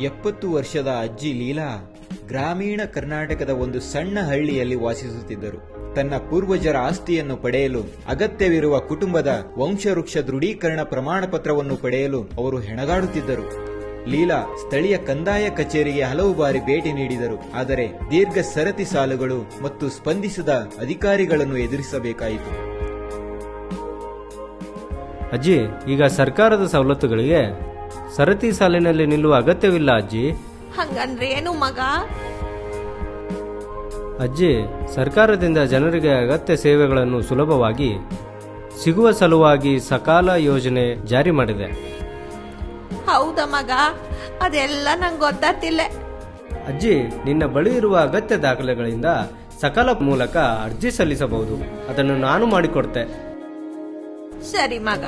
ಎಪ್ಪತ್ತು ವರ್ಷದ ಅಜ್ಜಿ ಲೀಲಾ ಗ್ರಾಮೀಣ ಕರ್ನಾಟಕದ ಒಂದು ಸಣ್ಣ ಹಳ್ಳಿಯಲ್ಲಿ ವಾಸಿಸುತ್ತಿದ್ದರು. ತನ್ನ ಪೂರ್ವಜರ ಆಸ್ತಿಯನ್ನು ಪಡೆಯಲು ಅಗತ್ಯವಿರುವ ಕುಟುಂಬದ ವಂಶವೃಕ್ಷ ದೃಢೀಕರಣ ಪ್ರಮಾಣ ಪತ್ರವನ್ನು ಪಡೆಯಲು ಅವರು ಹೆಣಗಾಡುತ್ತಿದ್ದರು. ಲೀಲಾ ಸ್ಥಳೀಯ ಕಂದಾಯ ಕಚೇರಿಗೆ ಹಲವು ಬಾರಿ ಭೇಟಿ ನೀಡಿದರು. ಆದರೆ ದೀರ್ಘ ಸರತಿ ಸಾಲುಗಳು ಮತ್ತು ಸ್ಪಂದಿಸದ ಅಧಿಕಾರಿಗಳನ್ನು ಎದುರಿಸಬೇಕಾಯಿತು. ಅಜ್ಜಿ, ಈಗ ಸರ್ಕಾರದ ಸವಲತ್ತುಗಳಿಗೆ ಸರತಿ ಸಾಲಿನಲ್ಲಿ ನಿಲ್ಲುವ ಅಗತ್ಯವಿಲ್ಲ ಅಜ್ಜಿ. ಹಂಗಂದ್ರೆ ಏನು ಮಗ? ಅಜ್ಜಿ ಸರ್ಕಾರದಿಂದ ಜನರಿಗೆ ಅಗತ್ಯ ಸೇವೆಗಳನ್ನು ಸುಲಭವಾಗಿ ಸಿಗುವ ಸಲುವಾಗಿ ಸಕಾಲ ಯೋಜನೆ ಜಾರಿ ಮಾಡಿದೆ. ಹೌದ ಮಗ? ಅದೆಲ್ಲ ನಂಗೆ ಗೊತ್ತಾತಿಲ್ಲ ಅಜ್ಜಿ ನಿನ್ನ ಬಳಿ ಇರುವ ಅಗತ್ಯ ದಾಖಲೆಗಳಿಂದ ಸಕಾಲ ಮೂಲಕ ಅರ್ಜಿ ಸಲ್ಲಿಸಬಹುದು. ಅದನ್ನು ನಾನು ಮಾಡಿಕೊಡ್ತೆ. ಸರಿ ಮಗ.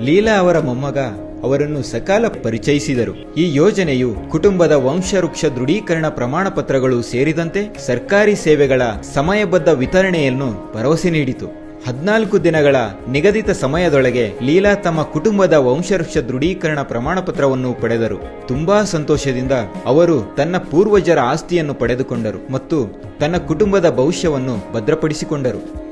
ಲೀಲಾ ಅವರ ಮೊಮ್ಮಗ ಅವರನ್ನು ಸಕಾಲ ಪರಿಚಯಿಸಿದರು. ಈ ಯೋಜನೆಯು ಕುಟುಂಬದ ವಂಶವೃಕ್ಷ ದೃಢೀಕರಣ ಪ್ರಮಾಣ ಪತ್ರಗಳು ಸೇರಿದಂತೆ ಸರ್ಕಾರಿ ಸೇವೆಗಳ ಸಮಯಬದ್ಧ ವಿತರಣೆಯನ್ನು ಭರವಸೆ ನೀಡಿತು. ಹದಿನಾಲ್ಕು ದಿನಗಳ ನಿಗದಿತ ಸಮಯದೊಳಗೆ ಲೀಲಾ ತಮ್ಮ ಕುಟುಂಬದ ವಂಶವೃಕ್ಷ ದೃಢೀಕರಣ ಪ್ರಮಾಣ ಪತ್ರವನ್ನು ಪಡೆದರು. ತುಂಬಾ ಸಂತೋಷದಿಂದ ಅವರು ತನ್ನ ಪೂರ್ವಜರ ಆಸ್ತಿಯನ್ನು ಪಡೆದುಕೊಂಡರು ಮತ್ತು ತನ್ನ ಕುಟುಂಬದ ಭವಿಷ್ಯವನ್ನು ಭದ್ರಪಡಿಸಿಕೊಂಡರು.